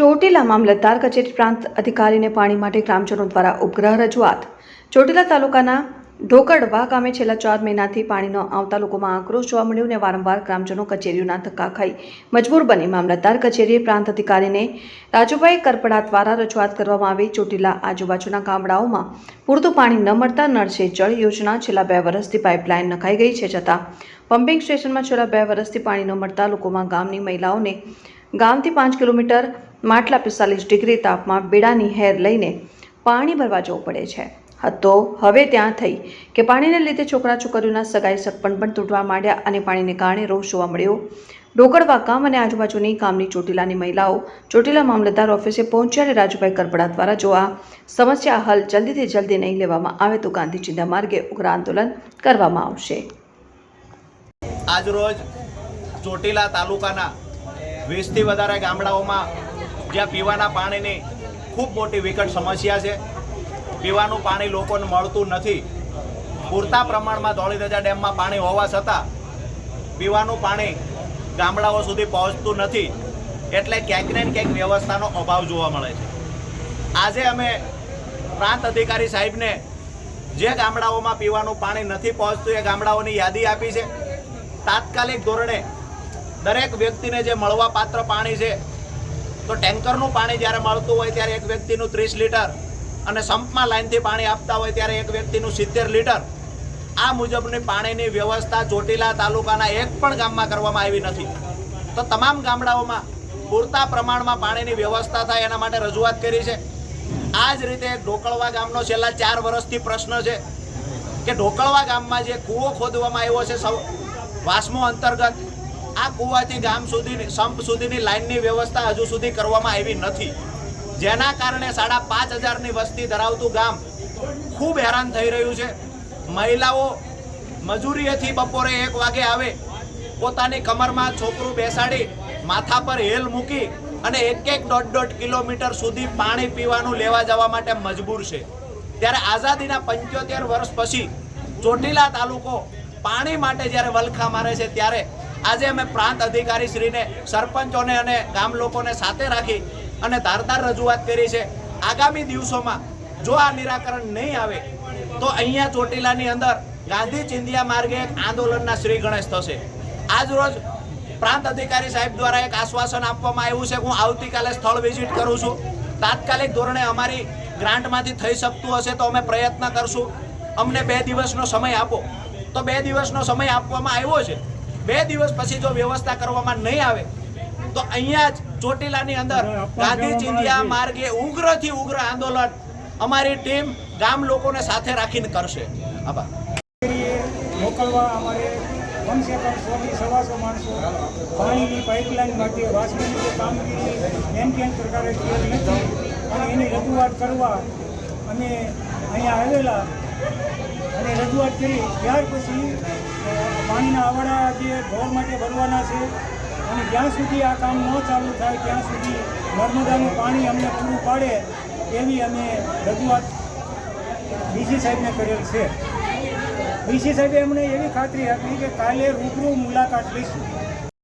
ચોટીલા મામલતદાર કચેરી પ્રાંત અધિકારીને પાણી માટે ગ્રામજનો દ્વારા ઉપગ્રહ રજૂઆત. ચોટીલા તાલુકાના ઢોકડવા ગામે છેલ્લા ચાર મહિનાથી પાણી ન આવતા લોકોમાં આક્રોશ જોવા મળ્યો અને વારંવાર ગ્રામજનો કચેરીઓના ધક્કા ખાઈ મજબૂર બની મામલતદાર કચેરીએ પ્રાંત અધિકારીને રાજુભાઈ કરપડા દ્વારા રજૂઆત કરવામાં આવી. ચોટીલા આજુબાજુના ગામડાઓમાં પૂરતું પાણી ન મળતા નળ સે જળ યોજના છેલ્લા બે વર્ષથી પાઇપલાઇન નખાઈ ગઈ છે છતાં પમ્પિંગ સ્ટેશનમાં છેલ્લા બે વર્ષથી પાણી ન મળતા લોકોમાં ગામની મહિલાઓને ગામથી પાંચ કિલોમીટર માટલા પિસ્તાલીસ ડિગ્રી તાપમાં બેડાની હેર લઈને પાણી ભરવા જવું પડે છે. હતો હવે ત્યાં થઈ કે પાણીને લીધે છોકરા છોકરીઓના સગાઈ સગપણ પણ તૂટવા માંડ્યા અને પાણીને કારણે રોષ જોવા મળ્યો. ડોકળવા ગામ અને આજુબાજુની કામની ચોટીલાની મહિલાઓ ચોટીલા મામલતદાર ઓફિસે પહોંચ્યા અને રાજુભાઈ કરપડા દ્વારા જો આ સમસ્યા હલ જલ્દીથી જલ્દી નહીં લેવામાં આવે તો ગાંધી ચિંતા માર્ગે ઉગ્ર આંદોલન કરવામાં આવશે. આજરોજ ચોટીલા તાલુકાના વીસથી વધારે ગામડાઓમાં જ્યાં પીવાના પાણીની ખૂબ મોટી વિકટ સમસ્યા છે. પીવાનું પાણી લોકોને મળતું નથી. પૂરતા પ્રમાણમાં ધોળીધજા ડેમમાં પાણી હોવા છતાં પીવાનું પાણી ગામડાઓ સુધી પહોંચતું નથી. એટલે ક્યાંક ને ક્યાંક વ્યવસ્થાનો અભાવ જોવા મળે છે. આજે અમે પ્રાંત અધિકારી સાહેબને જે ગામડાઓમાં પીવાનું પાણી નથી પહોંચતું એ ગામડાઓની યાદી આપી છે. તાત્કાલિક ધોરણે દરેક વ્યક્તિને જે મળવાપાત્ર પાણી છે તો ટેન્કરનું પાણી જ્યારે મળતું હોય ત્યારે એક વ્યક્તિનું ત્રીસ લીટર અને સંપમાં લાઈનથી પાણી આપતા હોય ત્યારે એક વ્યક્તિનું સિત્તેર લીટર. આ મુજબની પાણીની વ્યવસ્થા ચોટીલા તાલુકાના એક પણ ગામમાં કરવામાં આવી નથી. તો તમામ ગામડાઓમાં પૂરતા પ્રમાણમાં પાણીની વ્યવસ્થા થાય એના માટે રજૂઆત કરી છે. આ જ રીતે ઢોકળવા ગામનો છેલ્લા ચાર વર્ષથી પ્રશ્ન છે કે ઢોકળવા ગામમાં જે કૂવો ખોદવામાં આવ્યો છે, સૌ વાસમો અંતર્ગત આ કૂવાથી ગામ સુધીની, સંપ સુધીની લાઇનની વ્યવસ્થા હજુ સુધી કરવામાં આવી નથી. જેના કારણે સાડા પાંચ હજારની વસ્તી ધરાવતું ગામ ખૂબ હેરાન થઈ રહ્યું છે. મહિલાઓ મજૂરીએથી બપોરે એક વાગે આવે, પોતાની કમરમાં છોકરું બેસાડી, માથા પર હેલ મૂકી અને એક એક દોઢ દોઢ કિલોમીટર સુધી પાણી પીવાનું લેવા જવા માટે મજબૂર છે. ત્યારે આઝાદીના પંચોતેર વર્ષ પછી ચોટીલા તાલુકો પાણી માટે જ્યારે વલખા મારે છે, ત્યારે આજે અમે પ્રાંત અધિકારી શ્રીને સરપંચોને અને ગામ લોકોને સાથે રાખી અને ધારદાર રજૂઆત કરી છે. આગામી દિવસોમાં જો આ નિરાકરણ નહીં આવે, તો અહીંયા ચોટીલાની અંદર ગાંધી ચિંધિયા માર્ગે એક આંદોલનના શ્રી ગણેશ થશે. આજ રોજ પ્રાંત અધિકારી સાહેબ દ્વારા એક આશ્વાસન આપવામાં આવ્યું છે. હું આવતીકાલે સ્થળ વિઝિટ કરું છું. તાત્કાલિક ધોરણે અમારી ગ્રાન્ટમાંથી થઈ શકતું હશે તો અમે પ્રયત્ન કરશું. અમને બે દિવસનો સમય આપો. તો બે દિવસનો સમય આપવામાં આવ્યો છે. બે દિવસ પછી જો વ્યવસ્થા કરવામાં નહીં આવે તો અહીંયા જ ચોટીલાની અંદર ગાંધી ચિંધિયા માર્ગે ઉગ્રથી ઉગ્ર આંદોલન અમારી ટીમ ગામ લોકોને સાથે રાખીને કરશે. આભાર. મોકલવા અમારે કમસે કમ સોથી સવાસો માણસો પાણીની પાઇપલાઇન માટે વાસ્તવિક કામગીરી એમ કેમ પ્રકારે થયેલ નથી અને એની રજૂઆત કરવા અમે અહીંયા આવેલા અને રજૂઆત કરી. ત્યાર પછી પાણીના આવડા જે ઢોર માટે ભરવાના છે, અને જ્યાં સુધી આ કામ ન ચાલુ થાય, ત્યાં સુધી નર્મદાનું પાણી અમને પૂરું પાડે એવી અમે રજૂઆત ડીસી સાહેબને કરેલ છે. ડીસી સાહેબે અમને એવી ખાતરી આપી કે કાલે રૂબરૂ મુલાકાત લઈશું.